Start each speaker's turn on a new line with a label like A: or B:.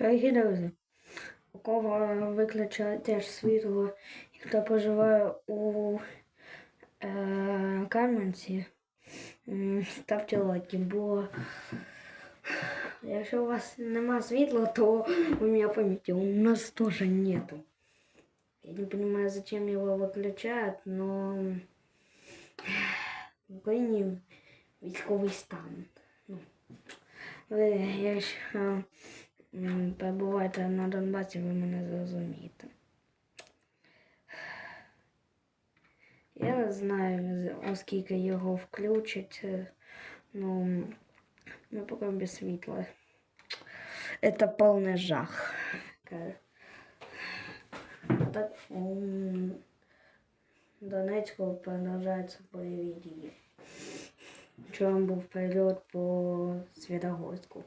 A: Друзі, у кого виключає теж світло і хто проживає у е, Кам'янці, ставте лайки, бо якщо у вас нема світла, то вы меня поймите, у нас тоже нету. Я не понимаю, зачем его выключают, но в Україні військовий стан. Ну, якщо м, перебуваєте на Донбасі, ви мене зрозумієте. Я не знаю, оскільки його включать. е, Ну, ми поки без світла. Это повний жах. Так, у Донецьку продовжуються бойові дії. Вчора був перельот по Святогорську.